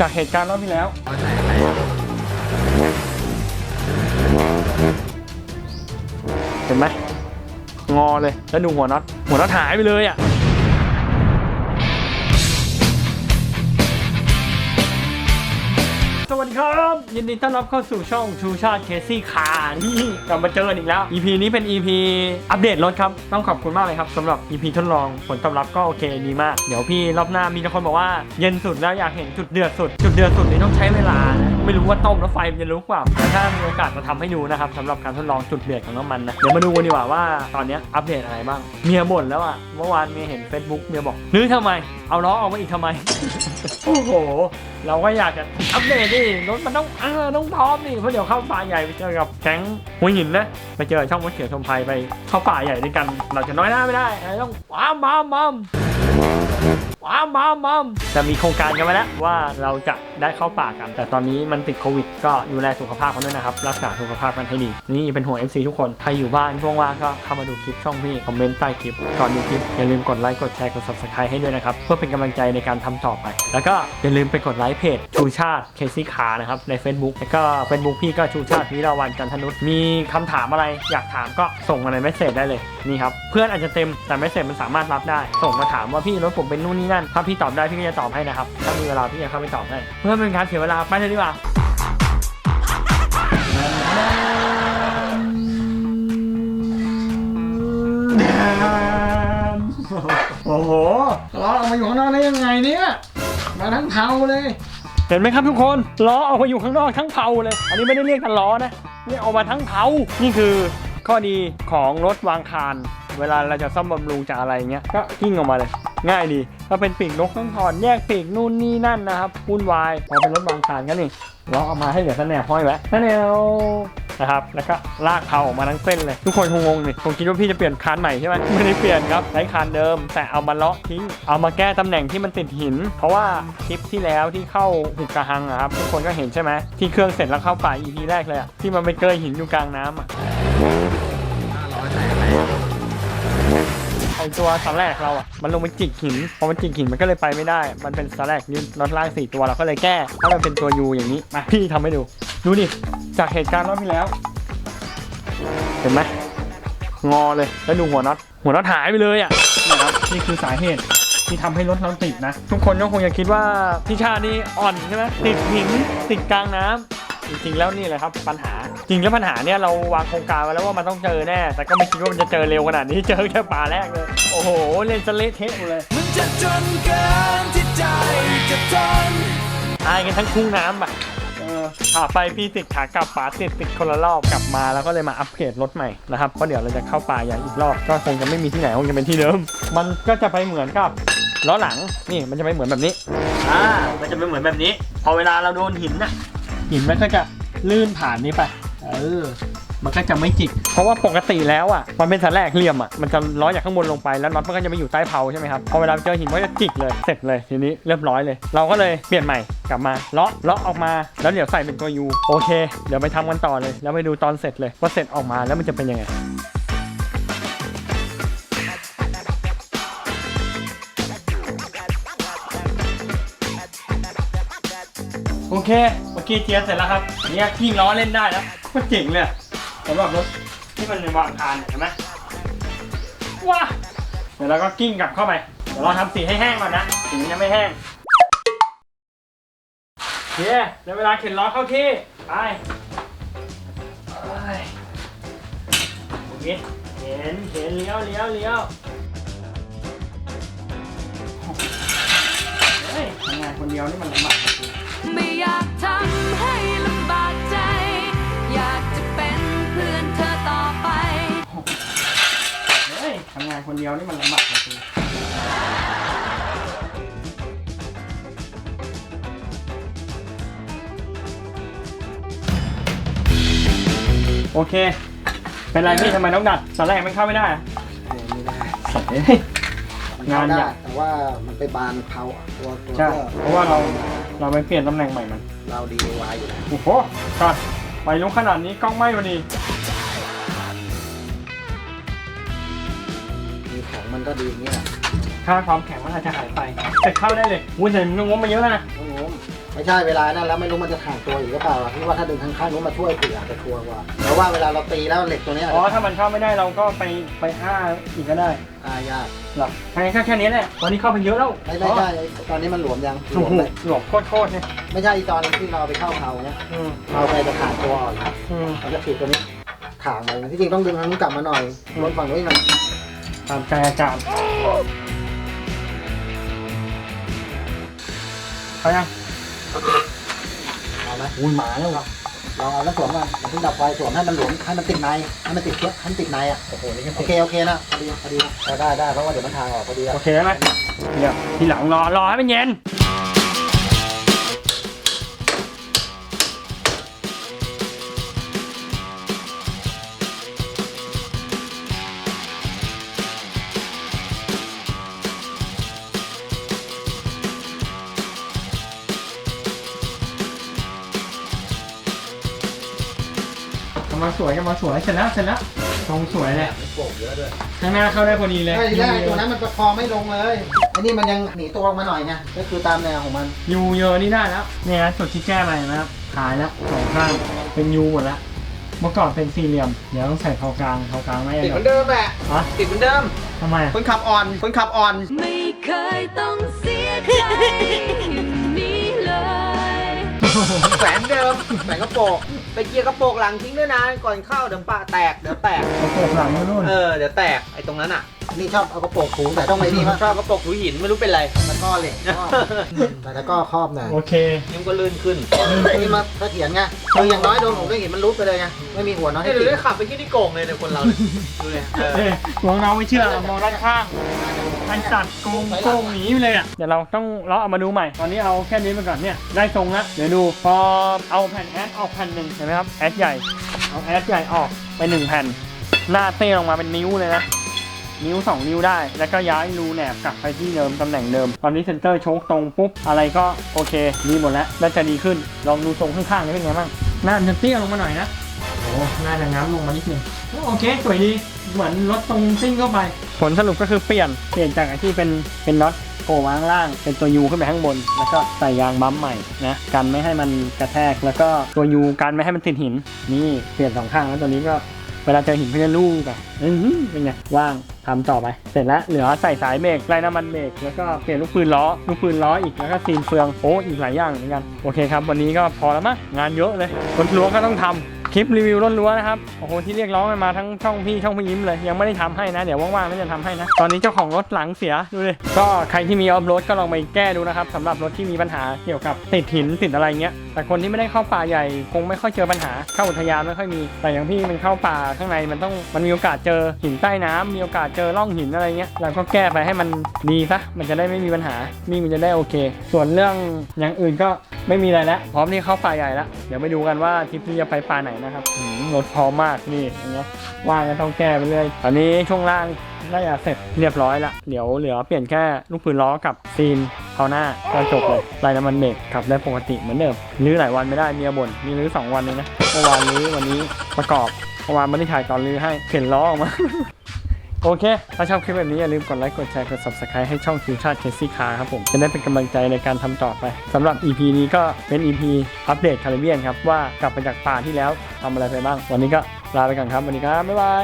จากเหตุการณ์รอบที่แล้ว เห็นไหมงอเลย แล้วดูหัวน็อตหัวน็อตหายไปเลยอะ วัสดีครับ ยินดีต้อนรับเข้าสู่ช่องชูชาติเคซี่คาร์นี่กลับมาเจอกันอีกแล้ว EP นี้เป็น EP อัปเดตรถครับ ต้องขอบคุณมากเลยครับสำหรับ EP ทดลองผลตอบรับก็โอเคดีมาก เดี๋ยวพี่รอบหน้ามีคนบอกว่าเย็นสุดแล้วอยากเห็นจุดเดือดสุด จุดเดือดสุดนี้ต้องใช้เวลานะไม่รู้ว่าต้มแล้วไฟมันจะลุกเปล่าแต่ถ้ามีโอกาสมาทำให้ดูนะครับสำหรับการทดลองจุดเดือดของน้ำมันนะเดี๋ยวมาดูกันดีกว่าว่าตอนนี้อัปเดตอะไรบ้างเมียบ่นแล้วอะเมื่อวานเมียเห็น Facebook เมียบอกรื้อทำไม เอาล้อออกมาอีกทำไมโอ้โห เราก็อยากจะอัปเดตดิรถมันต้องเออต้องพร้อมนี่เพราะเดี๋ยวเข้าป่าใหญ่ไปเจอกับแก๊งหัวหินนะไปเจอช่องมดเขียวชมภัยไปเข้าป่าใหญ่ด้วยกัน เราจะน้อยหน้าไม่ได้เราต้องว้ามว้ามว้าม ว้ามามามจะมีโครงการกันไว้แล้วว่าเราจะได้เข้าป่ากัน แต่ตอนนี้มันติดโควิด ก็ดูแลสุขภาพกันด้วยนะครับ รักษาสุขภาพกันให้ดี นี่เป็นห่วง FC ทุกคน ใครอยู่บ้านว่างๆก็เข้ามาดูคลิปช่องพี่ คอมเมนต์ใต้คลิป ก่อนดูคลิป อย่าลืมกดไลค์ กดแชร์ กด subscribe ให้ด้วยนะครับ เพื่อเป็นกำลังใจในการทำต่อไป แล้วก็อย่าลืมไปกดไลค์เพจชูชาติเคซี่คานะครับใน Facebook แล้วก็ Facebook พี่ก็ชูชาติวิราวันจันทนุษมีคำถามอะไรอยากถามก็ส่งมาในเมสเซจได้เลยนี่ครับเพื่อนอาจจะเต็มแต่เมสเซจมันสามารถรับได้ ส่งมาถามว่าพี่รถผมเป็นนู่นนี่นั่นถ้าพี่ตอบได้พี่ก็จะตอบให้นะครับ ถ้ามีเวลาพี่จะเข้าไปตอบให้ เพื่อไม่เป็นการเสียเวลาไปเลยดีกว่าโอ้โหล้อออกมาอยู่ข้างนอกได้ยังไงเนี่ย มาทั้งเผาเลย เห็นไหมครับทุกคน ล้อออกมาอยู่ข้างนอกทั้งเผาเลย อันนี้ไม่ได้เรียกกันล้อนะเรียกออกมาทั้งเผา นี่คือข้อดีของรถวางคาน เวลาเราจะซ่อมบำรุงจะอะไรเงี้ยก็กิ้งออกมาเลย ง่ายดีถ้าเป็นปีกนกต้องถอนแยกปีกนู่นนี่นั่นนะครับวุ่นวายพอเป็นรถวางคานก็นี่ล้อเอามาให้เหลือแสนแหนบห้อยไว้แสนแนวนะครับ แล้วก็ลากเผาออกมาทั้งเส้นเลย ทุกคนคงงงเลยคงคิดว่าพี่จะเปลี่ยนคานใหม่ใช่ไหมไม่ได้เปลี่ยนครับใช้คานเดิม แต่เอามาเลาะทิ้ง เอามาแก้ตำแหน่งที่มันติดหิน เพราะว่าคลิปที่แล้วที่เข้าหุบกระหังอะครับ ทุกคนก็เห็นใช่ไหมที่เครื่องเสร็จแล้วเข้าป่า EP แรกเลยที่มันไปเกยหินอยู่กลางน้ำอะ ไอตัวสแลกเราอะมันลงไปจิกหินพอมันจิกหินมันก็เลยไปไม่ได้ มันเป็นสแลกยืนน็อล่างสี่ตัวเราก็เลยแก้ให้มันเป็นตัวยูอย่างนี้มาพี่ทำให้ดูดูดิจากเหตุการณ์รอบที่แล้ว เห็นไหมงอเลยแล้วดูหัวน็อตหัวน็อตหายไปเลยอะนี่ครับนี่คือสาเหตุที่ทำให้รถเราติดนะ ทุกคนก็คงจะคิดว่าพี่ชานี่อ่อนใช่ไหมติดหินติดกลางน้ำ จริงๆแล้วนี่แหละครับปัญหา จริงแล้วปัญหาเนี่ยเราวางโครงการไว้แล้วว่ามันต้องเจอแน่ แต่ก็ไม่คิดว่ามันจะเจอเร็วขนาดนี้เจอแค่ป่าแรกเลย โอ้โห เล่นสเละเทะหมดเลย มันจะจนเกินที่ใจจะทนตายกันทั้งทุ่งน้ำอะเออขาไปพี่ติดขากลับป่าติดติดคนละรอบกลับมาแล้วก็เลยมาอัปเกรดรถใหม่นะครับเพราะเดี๋ยวเราจะเข้าป่าใหญ่อีกรอบก็คงจะไม่มีที่ไหนคงจะเป็นที่เดิม มันก็จะไปเหมือนกับล้อหลังนี่มันจะไม่เหมือนแบบนี้อ่ามันจะไม่เหมือนแบบนี้ พอเวลาเราโดนหินน่ะ หินมันก็จะลื่นผ่านนี้ไป เออ มันก็จะไม่จิก เพราะว่าปกติแล้วอะ มันเป็นสันแหลกเหลี่ยมอะ มันจะล้อยจากข้างบนลงไป แล้วน็อตมันก็จะไม่อยู่ใต้เพาใช่ไหมครับ พอเวลาเจอหินมันก็จะจิกเลย เสร็จเลยทีนี้เรียบร้อยเลย เราก็เลยเปลี่ยนใหม่กลับมาเลาะเลาะออกมา แล้วเดี๋ยวใส่เป็นตัวยูโอเค เดี๋ยวไปทำกันต่อเลย แล้วไปดูตอนเสร็จเลยว่าเสร็จออกมาแล้วมันจะเป็นยังไงโอเค กี้เจียร์เสร็จแล้วครับเนี่ยกิ้งล้อเล่นได้แล้วก็เจ๋งเลยสำหรับรถที่มันในวางคานเห็นไหมว้าเดี๋ยวเราก็กิ้งกลับเข้าไปเดี๋ยวเราทำสีให้แห้งก่อนนะสีมันยังไม่แห้งโอเคเดี๋ยวเวลาเข็นล้อเข้าที่ไปไปเห็นเห็นเห็นเลี้ยวเลี้ยวเลี้ยวเฮ้ยทำงานคนเดียวนี่มันลำบากไม่อยากทำำงานคนเดียวนี่มันลำบากจริงโอเค เป็นไรพี่ทำไมต้องดัดตอนแรกมันเข้าไม่ได้อะไม่ได้เฮ้ย งานได้ใหญ่แต่ว่ามันไปบานเผาอะตัวตัวใช่ ก็เพราะว่าเราเราไปเปลี่ยนตำแหน่งใหม่มัน เราดีวายอยู่แล้วโอ้โหก่อนไปลุกขนาดนี้กล้องไหม้พอดี มีของมันก็ดีอย่างเงี้ยค่าความแข็งมันอาจจะหายไปแต่เข้าได้เลยวุ้นเส้นมันงมมาเยอะแล้วนะโอ้โหเไม่ใช่เวลานั้นแล้วไม่รู้มันจะถ่างตัวอีกหรือเปล่าที่ว่าถ้าดึงข้างๆนู้นมาช่วยเผื่อจะชัวร์กว่าเพราะว่าเวลาเราตีแล้วเหล็กตัวเนี้ยอ๋อถ้ามันเข้าไม่ได้เราก็ไปไปอ้าอีกก็ได้อายากเหรอแค่แค่แค่นี้แหละตอนนี้เข้าไปเยอะแล้วไม่ไม่ใช่ตอนนี้มันหลวมยังหลโอ้วมโหเลยหลวมโคตรๆเนี่ยไม่ใช่อีตอนที่เราเอาไปเข้าเผาเนี่ยอืมเผาไปจะถ่างตัวอ่อนครับอืมเราจะฉีดตัวนี้ถ่างไปที่จริงต้องดึงทางนู้นกลับมาหน่อยลดฝั่งนู้นอีกหน่อย ตามใจอาจารย์เอายังเอาไหมอุ้ยหมาแล้วครับลองเอาแล้วสวมก่อนอย่าเพิ่งดับไฟสวมให้มันหลวมให้มันติดในให้มันติดเชื้อให้มันติดในอะโอ้โหนี่ก็โอเคโอเคนะพอดีพอดีนะได้ได้เพราะว่าเดี๋ยวมันทางออกพอดีอะ โอเคไหมเดี๋ยวทีหลังรอรอให้มันเย็น สวยกำลังสวยเสร็จแล้วเสร็จแล้วทรงสวยเลยโป่งเยอะด้วยข้างหน้าเข้าได้พอดีเลยไอ้ทีแรกตัวนั้นมันประคองไม่ลงเลยไอ้นี่มันยังหนีตัวออกมาหน่อยไงก็คือตามแนวของมันยูเยอะนี่ได้แล้วเนี่ยนะจุดที่แก้ไปนะครับหายแล้วสองข้างเป็นยูหมดแล้วเมื่อก่อนเป็นสี่เหลี่ยมเดี๋ยวต้องใส่เผากลางเผากลางไม่ติดเหมือนเดิมแหละฮะติดเหมือนเดิมทำไมอะคนขับอ่อนคนขับอ่อน ไม่เคยต้องเสียใจอย่างนี้เลยแขวนเดิมแขวนกระโปรง ไปเกียร์กระโปรงหลังทิ้งด้วยนะ ก่อนเข้าเดี๋ยวปะแตกเดี๋ยวแตกเอาตัวหลังนู่น เออเดี๋ยวแตกไอ้ตรงนั้นอะนี่ชอบเอากระโปรงถูแต่ต้องไม่นี่มากชอบกระโปรงถูหินไม่รู้เป็นไร ตะกร้อเหล็กครอบแต่ตะกร้อครอบหน่อยโอเคยังก็ลื่นขึ้นไอ้นี่มาเสถียรไงคืออย่างน้อยโดนผมได้เห็นมันรุดไปเลยไงไม่มีหัวน้อยเนี่ให้ยเดี๋ยวติด ได้ขับไปที่นี่โก่งเลยเนี่ยคนเราเนี่ยดูเลยเออ เอ้ยมองน้องไม่เชื่อมองด้านข้าง มันจัดโกงโกงหนีไปเลยอะ เดี๋ยวเราต้องเราเอามาดูใหม่ ตอนนี้เอาแค่นี้ไปก่อนเนี่ย ได้ทรงแล้วเดี๋ยวดู พอเอาแผ่นแอดออกแผ่นหนึ่งเห็นไหมครับ แอดใหญ่ เอาแอดใหญ่ออกไปหนึ่งแผ่น หน้าเต้ลงมาเป็นนิ้วเลยนะ นิ้ว 2 นิ้วได้ แล้วก็ย้ายรูแหนบกลับไปที่เดิมตำแหน่งเดิม ตอนนี้เซนเตอร์โชคตรงปุ๊บ อะไรก็โอเค ดีหมดแล้ว น่าจะดีขึ้น ลองดูทรงข้างๆนี่เป็นไงบ้าง หน้ามันจะเตี้ยลงมาหน่อยนะ อ้หน้าจะง้ำลงมานิดนึงโอเคสวยดีเหมือนรถตรงซิ่งเข้าไป ผลสรุปก็คือเปลี่ยนเปลี่ยนจากไอ้ที่เป็นเป็นน็อตโผล่มาข้างล่าง เป็นตัวยูขึ้นไปข้างบน แล้วก็ใส่ยางบัมป์ใหม่นะกันไม่ให้มันกระแทกแล้วก็ตัวยูกันไม่ให้มันติดหิน นี่เปลี่ยนสองข้างแล้วตัวนี้ก็เวลาเจอหินก็จะลูกอะอื้อหือเป็นไง ว่างทำต่อไป เสร็จแล้ว เหลือใส่สายเบรกไล่น้ำมันเบรก แล้วก็เปลี่ยนลูกปืนล้อ ลูกปืนล้ออีก แล้วก็ซีนเฟือง โอ้ อีกหลายอย่างเหมือนกัน โอเคครับ วันนี้ก็พอแล้วมั้ง งานเยอะเลยรถรั้วก็ต้องทำ คลิปรีวิวรถรั้วนะครับโอ้โหที่เรียกร้องกันมาทั้งช่องพี่ช่องพี่ยิ้มเลยยังไม่ได้ทำให้นะ เดี๋ยวว่างๆน่จะทำให้นะ ตอนนี้เจ้าของรถหลังเสียดูดิก็ใครที่มีออฟโรดก็ลองไปแก้ดูนะครับสำหรับรถที่มีปัญหาเกี่ยวกับติดหินติดอะไรเงี้ย แต่คนที่ไม่ได้เข้าป่าใหญ่คงไม่ค่อยเจอปัญหาเข้าอุทยานไม่ค่อยมี แต่อย่างพี่มันเข้าป่าข้างในมันต้องมันมีโอกาสเจอหินใต้น้ำมีโอกาสเจอร่องหินอะไรเงี้ยเราก็แก้ไปให้มันดีซะมันจะได้ไม่มีปัญหานี่มันจะได้โอเค ส่วนเรื่องอย่างอื่นก็ไม่มีอะไรแล้วพร้อมที่เข้าป่าใหญ่แล้วเดี๋ยวไปดูกันว่าทริปนี้จะไปป่าไหนนะครับรถพร้อมมากนี่อย่างเงี้ยว่างก็ต้องแก้ไปเรื่อยตอนนี้ช่วงล่างน่าจะเสร็จเรียบร้อยละเดี๋ยวเหลือเปลี่ยนแค่ลูกปืนล้อกับซีน เท้าหน้าก็จบเลยไล่น้ำมันเบรกขับได้ปกติเหมือนเดิมรื้อหลายวันไม่ได้เมียบ่นมีรื้อสองวันเลยนะเมื่อวานรื้อวันนี้ประกอบเมื่อวานไม่ได้ถ่ายตอนรื้อให้เปลี่ยนล้อออกมาโอเค ถ้าชอบคลิปแบบนี้อย่าลืมกดไลค์ กดแชร์ กด subscribe ให้ช่องคิวชาติเคซี่คาครับผม จะได้เป็นกำลังใจในการทำต่อไป สำหรับ EP นี้ก็เป็น EP อัปเดตคาริเบียนครับ ว่ากลับมาจากป่าที่แล้วทำอะไรไปบ้าง วันนี้ก็ลาไปก่อนครับ วันนี้ครับ บ๊ายบาย